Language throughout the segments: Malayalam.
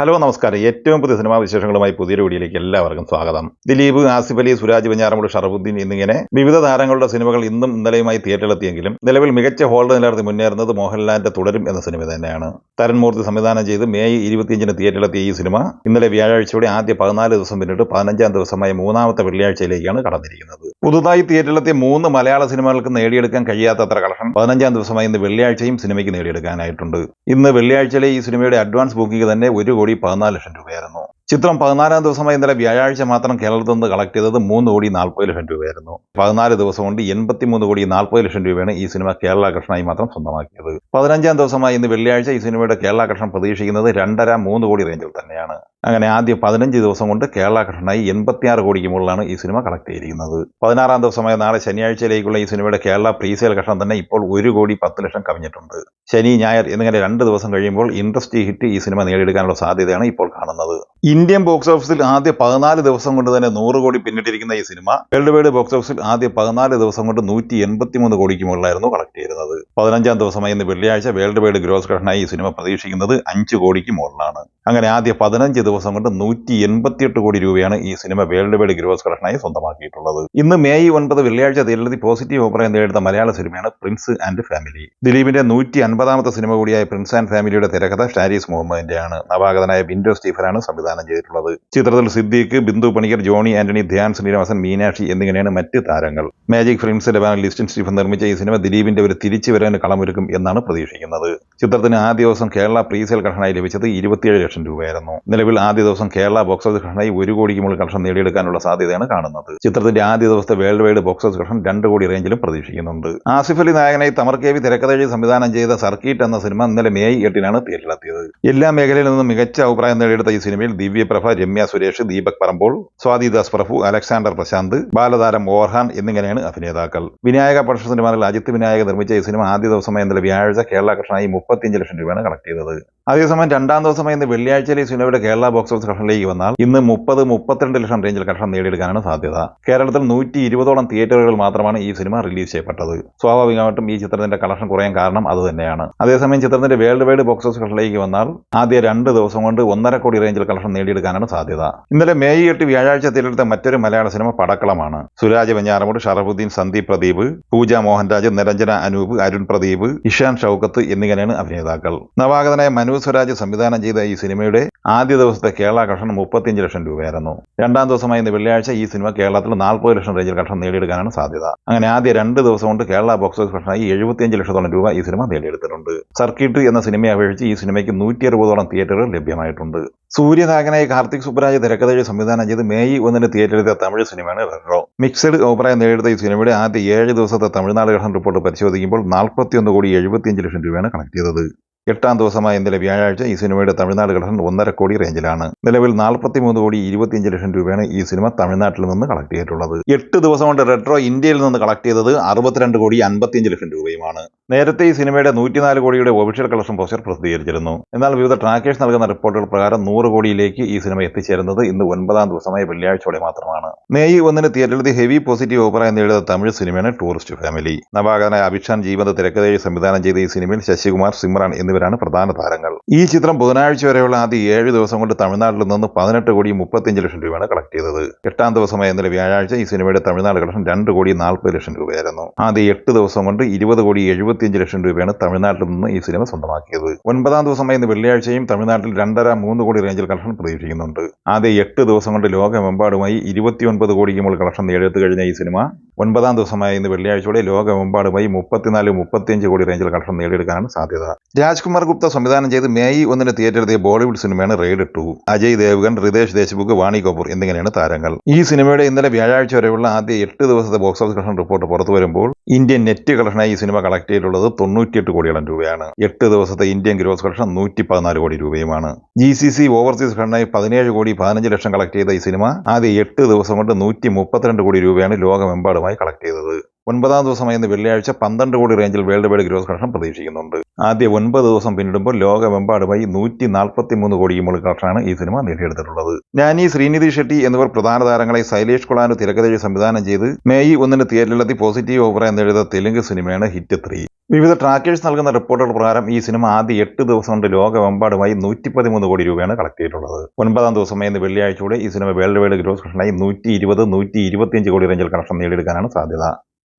ഹലോ നമസ്കാരം. ഏറ്റവും പുതിയ സിനിമാ വിശേഷങ്ങളുമായി പുതിയ വീഡിയോയിലേക്ക് എല്ലാവർക്കും സ്വാഗതം. ദിലീപ് ആസിഫ് അലി സുരാജ് വെഞ്ഞാറമൂട് ഷറഫുദ്ദീൻ എന്നിങ്ങനെ വിവിധ താരങ്ങളുടെ സിനിമകൾ ഇന്നും ഇന്നലെയുമായി തിയേറ്ററിലെത്തിയെങ്കിലും നിലവിൽ മികച്ച ഹോൾഡ് നിലനിർത്തി മുന്നേറുന്നത് മോഹൻലാലിന്റെ തുടരും എന്ന സിനിമ തന്നെയാണ്. തരൺമൂർത്തി സംവിധാനം ചെയ്ത് മെയ് ഇരുപത്തിയഞ്ചിന് തിയേറ്ററിലെത്തിയ ഈ സിനിമ ഇന്നലെ വ്യാഴാഴ്ചയോടെ ആദ്യ പതിനാല് ദിവസം പിന്നിട്ട് പതിനഞ്ചാം ദിവസമായ മൂന്നാമത്തെ വെള്ളിയാഴ്ചയിലേക്കാണ് കടന്നിരിക്കുന്നത്. പുതുതായി തിയേറ്ററിലെത്തിയ മൂന്ന് മലയാള സിനിമകൾക്ക് നേടിയെടുക്കാൻ കഴിയാത്തത്ര കളക്ഷൻ പതിനഞ്ചാം ദിവസമായി ഇന്ന് വെള്ളിയാഴ്ചയും സിനിമയ്ക്ക് നേടിയെടുക്കാനായിട്ടുണ്ട്. ഇന്ന് വെള്ളിയാഴ്ചയിലെ ഈ സിനിമയുടെ അഡ്വാൻസ് ബുക്കിംഗ് തന്നെ ഒരു കോടി പതിനാല് ലക്ഷം രൂപയായിരുന്നു. ചിത്രം പതിനാലാം ദിവസമായി ഇന്നലെ വ്യാഴാഴ്ച മാത്രം കേരളത്തിൽ നിന്ന് കളക്ട് ചെയ്തത് മൂന്ന് കോടി നാൽപ്പത് ലക്ഷം രൂപയായിരുന്നു. പതിനാല് ദിവസം കൊണ്ട് എൺപത്തിമൂന്ന് കോടി നാൽപ്പത് ലക്ഷം രൂപയാണ് ഈ സിനിമ കേരള കൃഷ്ണനായി മാത്രം സ്വന്തമാക്കിയത്. പതിനഞ്ചാം ദിവസമായി ഇന്ന് വെള്ളിയാഴ്ച ഈ സിനിമയുടെ കേരള കൃഷ്ണൻ പ്രതീക്ഷിക്കുന്നത് രണ്ടര മൂന്ന് കോടി റേഞ്ചിൽ തന്നെയാണ്. അങ്ങനെ ആദ്യ പതിനഞ്ച് ദിവസം കൊണ്ട് കേരള ഘടനയായി എൺപത്തിയാറ് കോടിക്ക് മുകളിലാണ് ഈ സിനിമ കളക്ട് ചെയ്തിരിക്കുന്നത്. പതിനാറാം ദിവസമായ നാളെ ശനിയാഴ്ചയിലേക്കുള്ള ഈ സിനിമയുടെ കേരള പ്രീസെയിൽ ഘട്ടം തന്നെ ഇപ്പോൾ ഒരു കോടി പത്ത് ലക്ഷം കവിഞ്ഞിട്ടുണ്ട്. ശനി ഞായർ എന്നിങ്ങനെ രണ്ട് ദിവസം കഴിയുമ്പോൾ ഇൻഡസ്ട്രി ഹിറ്റ് ഈ സിനിമ നേടിയെടുക്കാനുള്ള സാധ്യതയാണ് ഇപ്പോൾ കാണുന്നത്. ഇന്ത്യൻ ബോക്സ് ഓഫീസിൽ ആദ്യ പതിനാല് ദിവസം കൊണ്ട് തന്നെ നൂറ് കോടി പിന്നിട്ടിരിക്കുന്ന ഈ സിനിമ വേൾഡ് വൈഡ് ബോക്സ് ഓഫീസിൽ ആദ്യ പതിനാല് ദിവസം കൊണ്ട് നൂറ്റി എൺപത്തിമൂന്ന് കോടിക്ക് മുകളിലായിരുന്നു കളക്ട് ചെയ്തിരുന്നത്. പതിനഞ്ചാം ദിവസമായി ഇന്ന് വെള്ളിയാഴ്ച വേൾഡ് വൈഡ് ഗ്രോസ് ഘടനയായി ഈ സിനിമ പ്രതീക്ഷിക്കുന്നത് അഞ്ച് കോടിക്ക് മുകളിലാണ്. അങ്ങനെ ആദ്യ പതിനഞ്ച് ദിവസം കൊണ്ട് നൂറ്റി എൺപത്തിയെട്ട് കോടി രൂപയാണ് ഈ സിനിമ വേൾഡ് വൈഡ് ഗ്രോസ് കളക്ഷനായി സ്വന്തമാക്കിയിട്ടുള്ളത്. ഇന്ന് മെയ് ഒൻപത് വെള്ളിയാഴ്ച തീരത്തി പോസിറ്റീവ് അഭിപ്രായം നേടുന്ന മലയാള സിനിമയാണ് പ്രിൻസ് ആൻഡ് ഫാമിലി ദിലീപിന്റെ നൂറ്റി അൻപതാമത്തെ സിനിമ കൂടിയായ പ്രിൻസ് ആൻഡ് ഫാമിലിയുടെ തിരക്കഥ ഷാരീസ് മുഹമ്മദിന്റെയാണ്. നവാഗതനായ ബിൻഡോ സ്റ്റീഫനാണ് സംവിധാനം ചെയ്തിട്ടുള്ളത്. ചിത്രത്തിൽ സിദ്ദീഖ് ബിന്ദു പണിക്കർ ജോണി ആന്റണി ധ്യാൻ ശ്രീനിവാസൻ മീനാക്ഷി എന്നിങ്ങനെയാണ് മറ്റ് താരങ്ങൾ. മാജിക് ഫിലിംസിന്റെ ബാനർ ലിസ്റ്റിൻ സ്റ്റീഫൻ നിർമ്മിച്ച ഈ സിനിമ ദിലീപിന്റെ ഒരു തിരിച്ചു വരാൻ കളമൊരുക്കും എന്നാണ് പ്രതീക്ഷിക്കുന്നത്. ചിത്രത്തിന് ആദ്യ ദിവസം കേരള പ്രീസെയിൽ കളക്ഷനായി ലഭിച്ചത് ഇരുപത്തിയേഴ് ലക്ഷം രൂപയായിരുന്നു. നിലവിൽ ആദ്യ ദിവസം കേരള ബോക്സ് ഓഫീസ് കളക്ഷനായി ഒരു കോടിക്ക് മുകളിൽ കളക്ഷൻ നേടിയെടുക്കാനുള്ള സാധ്യതയാണ് കാണുന്നത്. ചിത്രത്തിന്റെ ആദ്യ ദിവസത്തെ world wide box office collection രണ്ട് കോടി റേഞ്ചിലും പ്രതീക്ഷിക്കുന്നുണ്ട്. ആസിഫ് അലി നായകനായി തമർ കെ വി സംവിധാനം ചെയ്ത സർക്കീറ്റ് എന്ന സിനിമ ഇന്നലെ മെയ് എട്ടിനാണ് തിയേറ്ററിലെത്തിയത്. എല്ലാ മേഖലയിൽ നിന്നും മികച്ച അഭിപ്രായം നേടിയെടുത്ത ഈ സിനിമയിൽ ദിവ്യപ്രഭ രമ്യ സുരേഷ് ദീപക് പറമ്പോൾ സ്വാതിദാസ് പ്രഭു അലക്സാണ്ടർ പ്രശാന്ത് ബാലതാരം ഓർഹാൻ എന്നിങ്ങനെയാണ് അഭിനേതാക്കൾ. വിനായക പ്രൊഡക്ഷൻ സിനിമകളിൽ അജിത് വിനായക നിർമ്മിച്ച ഈ സിനിമ ആദ്യ ദിവസമായ ഇന്നലെ വ്യാഴാഴ്ച കേരള കൃഷ്ണനായി മുപ്പത്തിയഞ്ച് ലക്ഷം രൂപയാണ് കളക്ട് ചെയ്തത്. അതേസമയം രണ്ടാം ദിവസമായി ഇന്ന് വെള്ളിയാഴ്ചയിലെ സിനിമയുടെ കേരള ബോക്സ് ഓഫീസ് കളക്ഷനിലേക്ക് വന്നാൽ ഇന്ന് മുപ്പത് മുപ്പത്തിരണ്ട് ലക്ഷം റേഞ്ചിൽ കളക്ഷൻ നേടിയെടുക്കാനാണ് സാധ്യത. കേരളത്തിൽ നൂറ്റി ഇരുപതോളം തിയേറ്ററുകൾ മാത്രമാണ് ഈ സിനിമ റിലീസ് ചെയ്യപ്പെട്ടത്. സ്വാഭാവികമായിട്ടും ഈ ചിത്രത്തിന്റെ കളക്ഷൻ കുറയാൻ കാരണം അത് തന്നെയാണ്. അതേസമയം ചിത്രത്തിന്റെ വേൾഡ് വൈഡ് ബോക്സ് ഓഫീസ് കളക്ഷനിലേക്ക് വന്നാൽ ആദ്യ രണ്ട് ദിവസം കൊണ്ട് ഒന്നര കോടി റേഞ്ചിൽ കളക്ഷൻ നേടിയെടുക്കാനാണ് സാധ്യത. ഇന്നലെ മെയ് എട്ട് വ്യാഴാഴ്ച തിരഞ്ഞെടുത്ത മറ്റൊരു മലയാള സിനിമ പടക്കളമാണ്. സുരാജ് വെഞ്ഞാറമൂട് ഷറഫുദ്ദീൻ സന്ദീപ് പ്രദീപ് പൂജ മോഹൻരാജ് നിരഞ്ജന അനൂപ് അരുൺ പ്രദീപ് ഇഷാൻ ഷൌക്കത്ത് എന്നിങ്ങനെയാണ് അഭിനേതാക്കൾ. നവാഗതനായ മനു സ്വരാജ് സംവിധാനം ചെയ്ത ഈ സിനിമയുടെ ആദ്യ ദിവസത്തെ കേരള കളക്ഷൻ മുപ്പത്തിയഞ്ച് ലക്ഷം രൂപയായിരുന്നു. രണ്ടാം ദിവസമായ ഇന്ന് വെള്ളിയാഴ്ച ഈ സിനിമ കേരളത്തിൽ നാൽപ്പത് ലക്ഷം റേഞ്ചിൽ കളക്ഷൻ നേടിയെടുക്കാനാണ് സാധ്യത. അങ്ങനെ ആദ്യ രണ്ട് ദിവസം കൊണ്ട് കേരള ബോക്സ് ഓഫീസ് കളക്ഷനായി എഴുപത്തിയഞ്ച് ലക്ഷത്തോളം രൂപ ഈ സിനിമ നേടിയെടുത്തിട്ടുണ്ട്. സർക്കിട്ട് എന്ന സിനിമയെ അപേക്ഷിച്ച് ഈ സിനിമയ്ക്ക് നൂറ്റി അറുപതോളം തിയേറ്ററുകൾ ലഭ്യമായിട്ടുണ്ട്. സൂര്യനായകനായി കാർത്തിക് സുബ്രാജ് തിരക്കഥയിൽ സംവിധാനം ചെയ്ത് മെയ് ഒന്നിന് തിയേറ്ററിലെത്തിയ തമിഴ് സിനിമയാണ് റെഡ്രോ മിക്സഡ് അഭിപ്രായം നേടിയെടുത്ത ഈ സിനിമയുടെ ആദ്യ ഏഴ് ദിവസത്തെ തമിഴ്നാട് ഘടന റിപ്പോർട്ട് പരിശോധിക്കുമ്പോൾ നാൽപ്പത്തിയൊന്ന് കോടി എഴുപത്തിയഞ്ച് ലക്ഷം രൂപയാണ് കണക്ട് ചെയ്തത്. എട്ടാം ദിവസമായ ഇന്നലെ വ്യാഴാഴ്ച ഈ സിനിമയുടെ തമിഴ്നാട് കളക്ഷൻ ഒന്നര കോടി റേഞ്ചിലാണ്. നിലവിൽ നാൽപ്പത്തിമൂന്ന് കോടി ഇരുപത്തിയഞ്ച് ലക്ഷം രൂപയാണ് ഈ സിനിമ തമിഴ്നാട്ടിൽ നിന്ന് കളക്ട് ചെയ്തിട്ടുള്ളത്. എട്ട് ദിവസം കൊണ്ട് റെട്രോ ഇന്ത്യയിൽ നിന്ന് കളക്ട് ചെയ്തത് അറുപത്തിരണ്ട് കോടി അൻപത്തിയഞ്ച് ലക്ഷം രൂപയുമാണ്. നേരത്തെ ഈ സിനിമയുടെ നൂറ്റിനാല് കോടിയുടെ ഒഫീഷ്യൽ കളക്ഷൻ പോസ്റ്റർ പ്രസിദ്ധീകരിച്ചിരുന്നു. എന്നാൽ വിവിധ ട്രാക്കേഴ്സ് നൽകുന്ന റിപ്പോർട്ടുകൾ പ്രകാരം നൂറ് കോടിയിലേക്ക് ഈ സിനിമ എത്തിച്ചേരുന്നത് ഇന്ന് ഒൻപതാം ദിവസമായ വെള്ളിയാഴ്ചയോടെ മാത്രമാണ്. മെയ് ഒന്നിന് തിയേറ്ററിൽ ഹെവി പോസിറ്റീവ് അഭിപ്രായം നേടിയ തമിഴ് സിനിമയാണ് ടൂറിസ്റ്റ് ഫാമിലി. നവാഗതനായ അഭിഷാൻ ജീവിത തിരക്കഥയിൽ സംവിധാനം ചെയ്ത ഈ സിനിമയിൽ ശശികുമാർ സിമ്രാൻ എന്നിവരാണ് പ്രധാന താരങ്ങൾ. ഈ ചിത്രം ബുധനാഴ്ച വരെയുള്ള ആദ്യ ഏഴ് ദിവസം കൊണ്ട് തമിഴ്നാട്ടിൽ നിന്ന് പതിനെട്ട് കോടി മുപ്പത്തിയഞ്ച് ലക്ഷം രൂപയാണ് കളക്ട് ചെയ്തത്. എട്ടാം ദിവസമായ ഇന്നലെ വ്യാഴാഴ്ച ഈ സിനിമയുടെ തമിഴ്നാട് കളക്ഷൻ രണ്ട് കോടി നാൽപ്പത് ലക്ഷം രൂപയായിരുന്നു. ആദ്യ എട്ട് ദിവസം കൊണ്ട് ഇരുപത് കോടി എഴുപത്തിയഞ്ച് ലക്ഷം രൂപയാണ് തമിഴ്നാട്ടിൽ നിന്ന് ഈ സിനിമ സ്വന്തമാക്കിയത്. ഒൻപതാം ദിവസമായ ഇന്ന് വെള്ളിയാഴ്ചയും തമിഴ്നാട്ടിൽ രണ്ടര മൂന്ന് കോടി റേഞ്ചിൽ കളക്ഷൻ പ്രതീക്ഷിക്കുന്നുണ്ട്. ആദ്യ എട്ട് ദിവസം കൊണ്ട് ലോകമെമ്പാടുമായി ഇരുപത്തിയൊൻപത് കോടിക്ക് മുകളിൽ കളക്ഷൻ നേടിയെടുത്തു കഴിഞ്ഞ ഈ സിനിമ ഒൻപതാം ദിവസമായ ഇന്ന് വെള്ളിയാഴ്ചയോടെ ലോകമെമ്പാടുമായി മുപ്പത്തിനാല് മുപ്പത്തിയഞ്ച് കോടി റേഞ്ചിൽ കളക്ഷൻ നേടിയെടുക്കാനാണ് സാധ്യത. രാജ്കുമാർ ഗുപ്ത സംവിധാനം ചെയ്ത് മെയ് ഒന്നിന് തിയേറ്ററെത്തിയ ബോളിവുഡ് സിനിമയാണ് റെയ്ഡ് ടു. അജയ് ദേവ്ഗൺ റിതേഷ് ദേശ്മുഖ് വാണി കപൂർ എന്നിങ്ങനെയാണ് താരങ്ങൾ. ഈ സിനിമയുടെ ഇന്നലെ വ്യാഴാഴ്ച വരെയുള്ള ആദ്യ എട്ട് ദിവസത്തെ ബോക്സ് ഓഫീസ് കളക്ഷൻ റിപ്പോർട്ട് പുറത്തു വരുമ്പോൾ ഇന്ത്യൻ നെറ്റ് കളക്ഷനായി ഈ സിനിമ കളക്ട് ചെയ്തിട്ടുള്ളത് തൊണ്ണൂറ്റിയെട്ട് കോടിയോളം രൂപയാണ്. എട്ട് ദിവസത്തെ ഇന്ത്യൻ ഗ്രോസ് കളക്ഷൻ നൂറ്റി പതിനാല് കോടി രൂപയുമാണ്. ജി സി സി ഓവർസീസ് കളക്ഷനായി പതിനേഴ് കോടി പതിനഞ്ച് ലക്ഷം കളക്ട് ചെയ്ത ഈ സിനിമ ആദ്യ എട്ട് ദിവസം കൊണ്ട് നൂറ്റി മുപ്പത്തിരണ്ട് കോടി രൂപയാണ് ലോകമെമ്പാടുമായി കളക്ട് ചെയ്തത്. ഒൻപതാം ദിവസമായിരുന്ന വെള്ളിയാഴ്ച പന്ത്രണ്ട് കോടി റേഞ്ചിൽ വേൾഡ് വൈഡ് ഗ്രോസ് കളക്ഷൻ പ്രതീക്ഷിക്കുന്നുണ്ട്. ആദ്യ ഒൻപത് ദിവസം പിന്നിടുമ്പോൾ ലോകമെമ്പാടുമായി നൂറ്റി നാൽപ്പത്തി മൂന്ന് കോടി മുകളിൽ കളക്ഷനാണ് ഈ സിനിമ നേടിയെടുത്തിട്ടുള്ളത്. ഞാനീ ശ്രീനിധി ഷെട്ടി എന്നിവർ പ്രധാന താരങ്ങളെ ശൈലേഷ് കുളാനു തിരക്കഥയിൽ സംവിധാനം ചെയ്ത് മെയ് ഒന്നിന് തിയേറ്ററിലെത്തി പോസിറ്റീവ് ഓവർ എന്നെഴുത തെലുങ്ക് സിനിമയാണ് ഹിറ്റ് ത്രീ. വിവിധ ട്രാക്കേഴ്സ് നൽകുന്ന റിപ്പോർട്ടുകൾ പ്രകാരം ഈ സിനിമ ആദ്യ എട്ട് ദിവസം കൊണ്ട് ലോകമെമ്പാടുമായി നൂറ്റി പതിമൂന്ന് കോടി രൂപയാണ് കളക്ട് ചെയ്തിട്ടുള്ളത്. ഒൻപതാം ദിവസമായിരുന്ന വെള്ളിയാഴ്ചയോടെ ഈ സിനിമ വേൾഡ് വൈഡ് ഗ്രോസ് കളക്ഷനായി നൂറ്റി ഇരുപത് നൂറ്റി ഇരുപത്തിയഞ്ച് കോടി റേഞ്ചിൽ കളക്ഷൻ നേടിയെടുക്കാനാണ് സാധ്യത.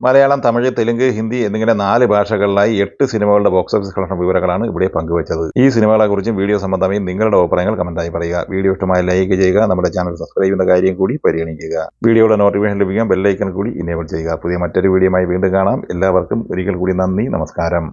മലയാളം തമിഴ് തെലുങ്ക് ഹിന്ദി എന്നിങ്ങനെ നാല് ഭാഷകളിലായി എട്ട് സിനിമകളുടെ ബോക്സ് ഓഫീസ് കളക്ഷൻ വിവരങ്ങളാണ് ഇവിടെ പങ്കുവച്ചത്. ഈ സിനിമകളെക്കുറിച്ചും വീഡിയോ സംബന്ധമായും നിങ്ങളുടെ അഭിപ്രായങ്ങൾ കമന്റായി പറയുക. വീഡിയോ ഇഷ്ടമായി ലൈക്ക് ചെയ്യുക നമ്മുടെ ചാനൽ സബ്സ്ക്രൈബ് ചെയ്യുന്ന കാര്യം കൂടി പരിഗണിക്കുക. വീഡിയോയുടെ നോട്ടിഫിക്കേഷൻ ലഭിക്കാൻ ബെല്ലൈക്കൺ കൂടി ഇനേബിൾ ചെയ്യുക. പുതിയ മറ്റൊരു വീഡിയോയുമായി വീണ്ടും കാണാം. എല്ലാവർക്കും ഒരിക്കൽ കൂടി നന്ദി നമസ്കാരം.